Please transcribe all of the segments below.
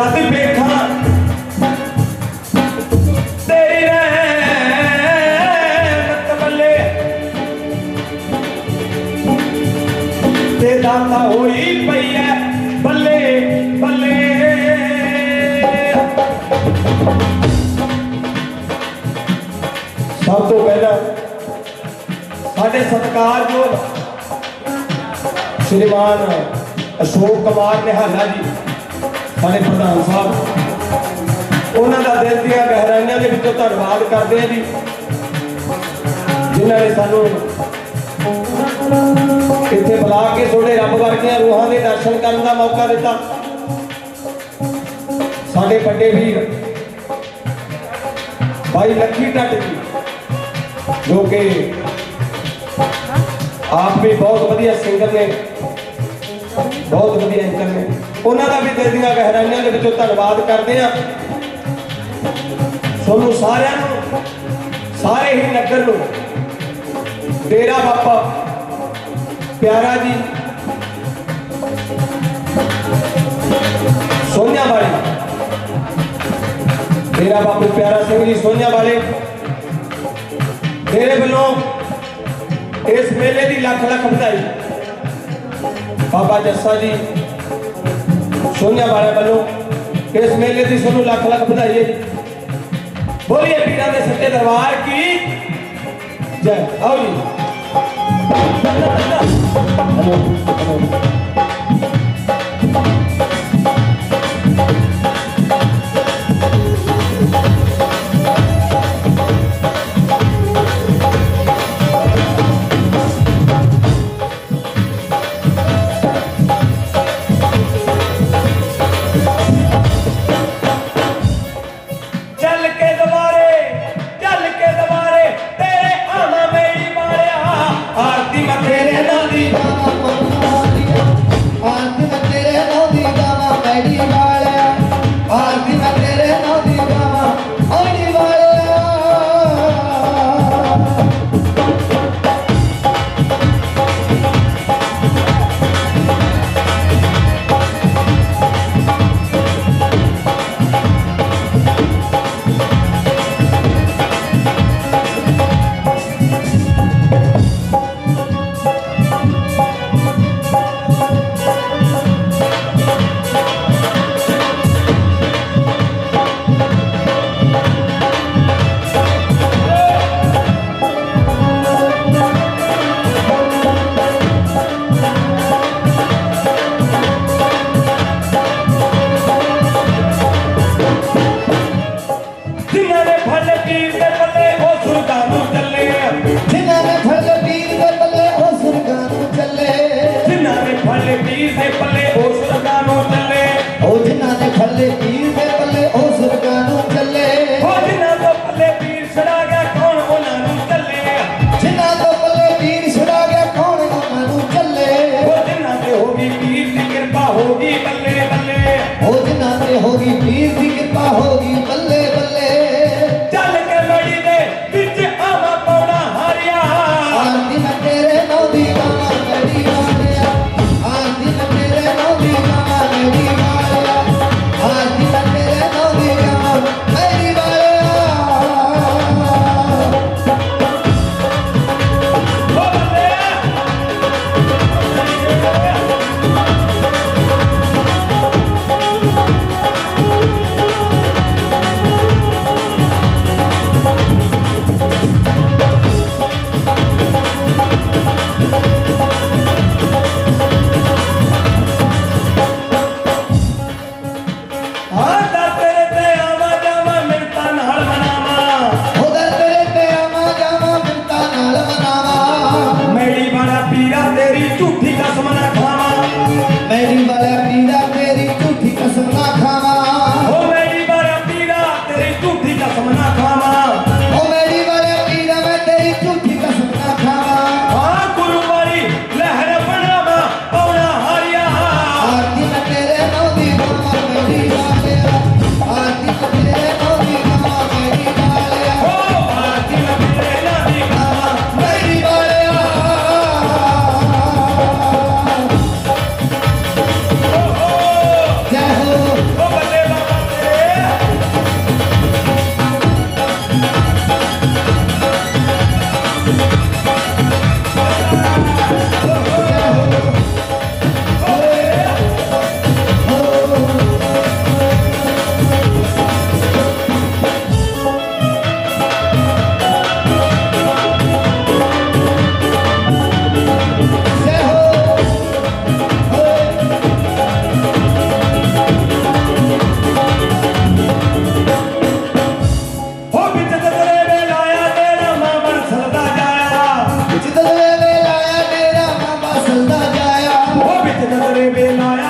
ਜਦ ਵੇਖਾਂ ਤੇਰੀ ਰਹਿਮਤ ਬੱਲੇ ਤੇ ਦਾਤਾ ਹੋਈ ਪਈ ਐ ਬੱਲੇ ਬੱਲੇ। ਸਭ ਤੋਂ ਪਹਿਲਾਂ ਸਾਡੇ ਸਤਿਕਾਰਯੋਗ ਸ਼੍ਰੀਮਾਨ ਅਸ਼ੋਕ ਕੁਮਾਰ ਨਿਹਾਲਾ ਜੀ। ਸਾਡੇ ਪ੍ਰਧਾਨ ਸਾਹਿਬ, ਉਹਨਾਂ ਦਾ ਦਿਲ ਦੀਆਂ ਗਹਿਰਾਈਆਂ ਦੇ ਵਿੱਚੋਂ ਧੰਨਵਾਦ ਕਰਦੇ ਹਾਂ ਜੀ, ਜਿਨ੍ਹਾਂ ਨੇ ਸਾਨੂੰ ਇੱਥੇ ਬੁਲਾ ਕੇ ਤੁਹਾਡੇ ਰੱਬ ਵਰਗੀਆਂ ਰੂਹਾਂ ਦੇ ਦਰਸ਼ਨ ਕਰਨ ਦਾ ਮੌਕਾ ਦਿੱਤਾ। ਸਾਡੇ ਵੱਡੇ ਵੀਰ ਭਾਈ ਲੱਖੀ ਟੱਟ ਜੀ, ਜੋ ਕਿ ਆਪ ਵੀ ਬਹੁਤ ਵਧੀਆ ਸਿੰਗਰ ਨੇ, ਬਹੁਤ ਵਧੀਆ ਐਂਕਰ ਨੇ। ਉਹਨਾਂ ਦਾ ਵੀ ਦਿਲ ਦੀਆਂ ਗਹਿਰਾਈਆਂ ਦੇ ਵਿੱਚੋਂ ਧੰਨਵਾਦ ਕਰਦੇ ਆ ਤੁਹਾਨੂੰ ਸਾਰਿਆਂ ਨੂੰ, ਸਾਰੇ ਹੀ ਨਗਰ ਨੂੰ, ਡੇਰਾ ਬਾਪਾ ਪਿਆਰਾ ਜੀ ਸੋਨਿਆ ਵਾਲੇ ਡੇਰਾ ਬਾਪੂ ਪਿਆਰਾ ਸਿੰਘ ਜੀ ਸੋਨਿਆ ਵਾਲੇ ਮੇਰੇ ਵੱਲੋਂ ਇਸ ਮੇਲੇ ਦੀ ਲੱਖ ਲੱਖ ਵਧਾਈ। ਬਾਬਾ ਜੱਸਾ ਜੀ ਸੋਨਿਆ ਵਾਲੇ ਵੱਲੋਂ ਇਸ ਮੇਲੇ ਦੀ ਤੁਹਾਨੂੰ ਲੱਖ ਲੱਖ ਵਧਾਈ ਹੈ ਬੋਲੀਏ ਪੀਰਾਂ ਦੇ ਸੱਚੇ ਦਰਬਾਰ ਕੀ? ਜੈ। ਆਓ ਜੀ। ਝੂਠੀ ਕਸਮ ਨਾ ਖਾਵਾਂ ਮੈਰੀ ਵਾਲਾ ਪੀੜਾ baby, no,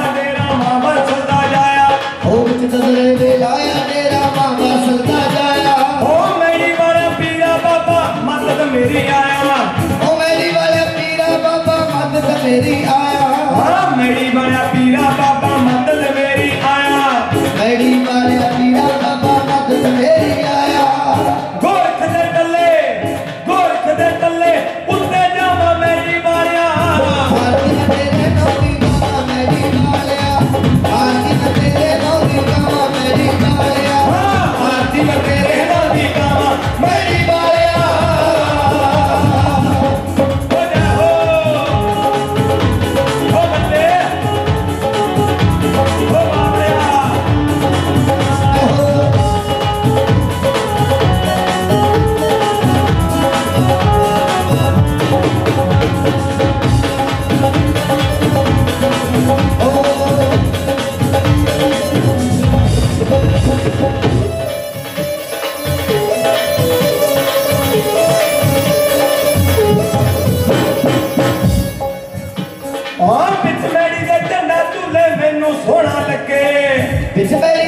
Isabel.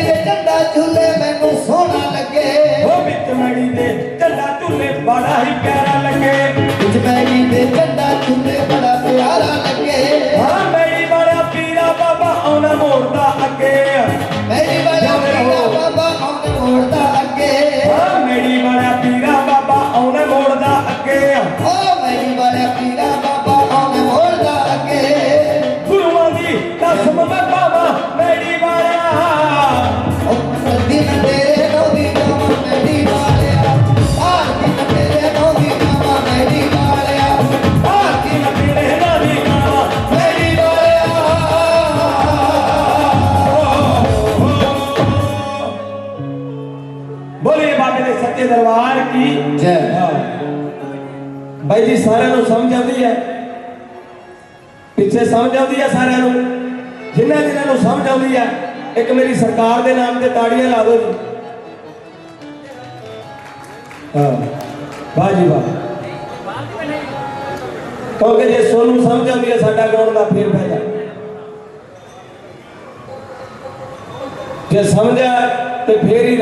ਕੇ ਦਰਬਾਰ ਕੀ? ਜੈ। ਬਾਈ ਜੀ ਸਾਰਿਆਂ ਨੂੰ ਸਮਝ ਆਉਂਦੀ ਹੈ? ਪਿੱਛੇ ਸਮਝ ਆਉਂਦੀ ਹੈ ਸਾਰਿਆਂ ਨੂੰ? ਜਿਨ੍ਹਾਂ ਜਿਨ੍ਹਾਂ ਨੂੰ ਸਮਝ ਆਉਂਦੀ ਹੈ ਇੱਕ ਮੇਰੀ ਸਰਕਾਰ ਦੇ ਨਾਮ ਤੇ ਤਾੜੀਆਂ ਲਾ ਦਿਓ ਜੀ। ਹਾਂ ਵਾਹ ਜੀ ਵਾਹ। ਕਿਉਂਕਿ ਜੇ ਸੋਨੂੰ ਸਮਝ ਆਉਂਦੀ ਹੈ ਸਾਡਾ ਗਾਉਣ ਦਾ ਫੇਰ ਫਾਇਦਾ ਜੇ ਸਮਝਿਆ ਤੇ ਫੇਰ ਹੀ